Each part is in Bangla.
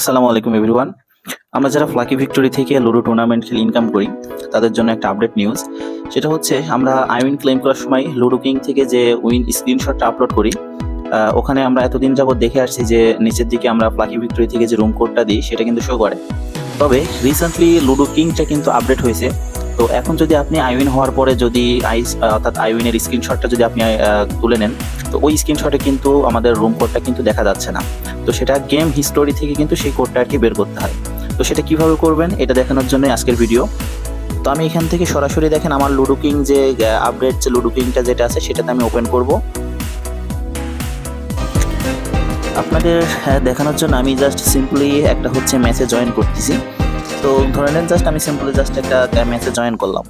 আসসালামু আলাইকুম এভরিওয়ান আমরা যারা ফ্লাকি ভিক্টোরি থেকে লুডো টুর্নামেন্ট খেলে ইনকাম করি, তাদের জন্য একটা আপডেট নিউজ সেটা হচ্ছে, আমরা আইউইন ক্লেম করার সময় লুডো কিং থেকে যে উইন স্ক্রিনশটটা আপলোড করি ওখানে আমরা এতদিন যাবত দেখে আসছি যে নিচের দিকে আমরা ফ্লাকি ভিক্টোরি থেকে যে রুম কোডটা দিই, সেটা কিন্তু শো করে। তবে রিসেন্টলি লুডো কিংটা কিন্তু আপডেট হয়েছে। তো এখন যদি আপনি আইউইন হওয়ার পরে যদি আইস অর্থাৎ আইউইনের স্ক্রিনশটটা যদি আপনি তুলে নেন তো ওই স্ক্রিনশটে কিন্তু আমাদের রুম কোডটা কিন্তু দেখা যাচ্ছে না। তো সেটা গেম হিস্টোরি থেকে কিন্তু সেই কোডটা আর কি বের করতে হয়। তো সেটা কীভাবে করবেন এটা দেখানোর জন্য আজকের ভিডিও। তো আমি এখান থেকে সরাসরি দেখেন আমার লুডো কিং যে আপডেট যে লুডো কিংটা যেটা আছে সেটাতে আমি ওপেন করব। আপনাদের হ্যাঁ, দেখানোর জন্য আমি জাস্ট সিম্পলি একটা হচ্ছে ম্যাচে জয়েন করতেছি। তো ধরে নেন জাস্ট আমি সিম্পলি জাস্ট একটা ম্যাচে জয়েন করলাম।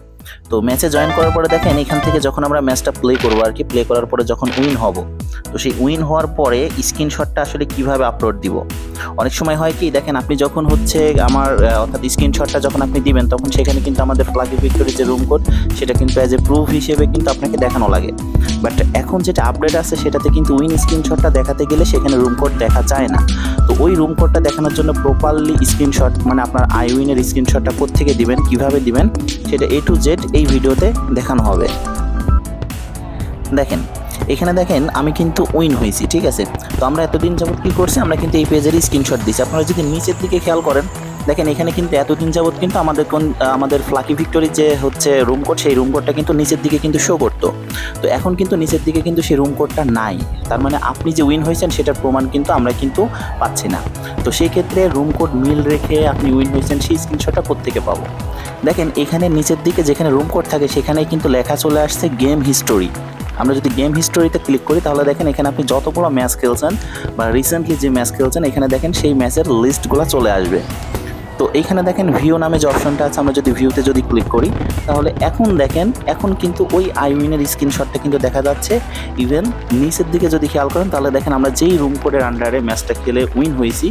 তো ম্যাচে জয়েন করার পরে দেখেন এখান থেকে যখন আমরা ম্যাচটা প্লে করব আর কি প্লে করার পরে যখন উইন হব তো সেই উইন হওয়ার পরে স্ক্রিনশটটা আসলে কীভাবে আপলোড দিব? অনেক সময় হয় কি, দেখেন আপনি যখন হচ্ছে আমার অর্থাৎ স্ক্রিনশটটা যখন আপনি দিবেন, তখন সেখানে কিন্তু আমাদের ফ্লাগি ভিক্টোরি যে রুম কোড সেটা কিন্তু অ্যাজ এ প্রুফ হিসেবে কিন্তু আপনাকে দেখানো লাগে। বাট এখন যেটা আপডেট আছে, সেটাতে কিন্তু উইন স্ক্রিনশটটা দেখাতে গেলে সেখানে রুম কোড দেখা যায় না। তো ওই রুম কোডটা দেখানোর জন্য প্রপারলি স্ক্রিনশট মানে আপনার আই উইনের স্ক্রিনশটটা কোথেকে দিবেন, কীভাবে দিবেন, সেটা এ টু জেড এই ভিডিওতে দেখানো হবে। দেখেন এখানে দেখেন আমি কিন্তু উইন হয়েছি, ঠিক আছে? তো আমরা এতদিন যাবৎ কী করছি? আমরা কিন্তু এই পেজেরই স্ক্রিনশট দিচ্ছি আপনারা যদি নিচের দিকে খেয়াল করেন, দেখেন এখানে কিন্তু এতদিন যাবৎ কিন্তু আমাদের কোন আমাদের ফ্লাকি ভিক্টোরি যে হচ্ছে রুম কোড সেই রুম কোডটা কিন্তু নিচের দিকে কিন্তু শো করতো। তো এখন কিন্তু নিচের দিকে কিন্তু সেই রুম কোডটা নাই। তার মানে আপনি যে উইন হয়েছেন, সেটার প্রমাণ কিন্তু আমরা কিন্তু পাচ্ছি না। তো সেই ক্ষেত্রে রুম কোড মিল রেখে আপনি উইন হয়েছেন, সেই স্ক্রিনশটটা কোত্থেকে পাবো? দেখেন, এখানে নিচের দিকে যেখানে রুম কোড থাকে সেখানে কিন্তু লেখা চলে আসছে গেম হিস্টোরি আমরা যদি গেম হিস্টোরিতে ক্লিক করি, তাহলে দেখেন এখানে আপনি যতগুলো ম্যাচ খেলছেন বা রিসেন্টলি যে ম্যাচ খেলছেন, এখানে দেখেন সেই ম্যাচের লিস্টগুলো চলে আসবে। তো এইখানে দেখেন ভিউ নামে যে অপশনটা আছে, আমরা যদি ভিউতে যদি ক্লিক করি, তাহলে এখন দেখেন, এখন কিন্তু ওই আইউইনের স্ক্রিনশটটা কিন্তু দেখা যাচ্ছে। ইভেন নিচের দিকে যদি খেয়াল করেন, তাহলে দেখেন আমরা যেই রুম কোডের আন্ডারে ম্যাচটা খেলে উইন হয়েছি,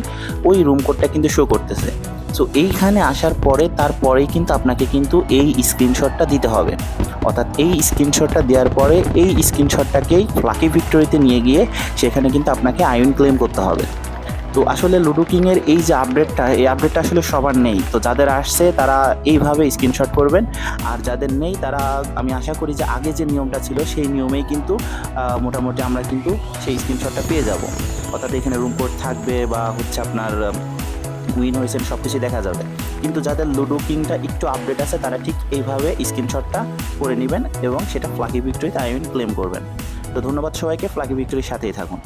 ওই রুম কোডটা কিন্তু শো করতেছে। সো এইখানে আসার পরে তারপরেই কিন্তু আপনাকে কিন্তু এই স্ক্রিনশটটা দিতে হবে। অর্থাৎ এই স্ক্রিনশটটা দেওয়ার পরে এই স্ক্রিনশটটাকেই ফ্লাকি ভিক্টোরিতে নিয়ে গিয়ে সেখানে কিন্তু আপনাকে আয়ন ক্লেম করতে হবে। তো আসলে লুডো কিংয়ের এই যে আপডেটটা এই আপডেটটা আসলে সবার নেই। তো যাদের আসছে তারা এইভাবে স্ক্রিনশট করবেন। আর যাদের নেই তারা, আমি আশা করি যে আগে যে নিয়মটা ছিল সেই নিয়মেই কিন্তু মোটামুটি আমরা কিন্তু সেই স্ক্রিনশটটা পেয়ে যাব। অর্থাৎ এখানে রুম কোড থাকবে বা হচ্ছে আপনার উইন হয়েছেন সব কিছু দেখা যাবে। কিন্তু যাদের লুডো কিংটা একটু আপডেট আছে, তারা ঠিক এইভাবে স্ক্রিনশটটা করে নেবেন এবং সেটা ফ্লাকি ভিক্টরি আইন ক্লেম করবেন। তো ধন্যবাদ সবাইকে ফ্লাকি ভিক্টরির সাথেই থাকুন।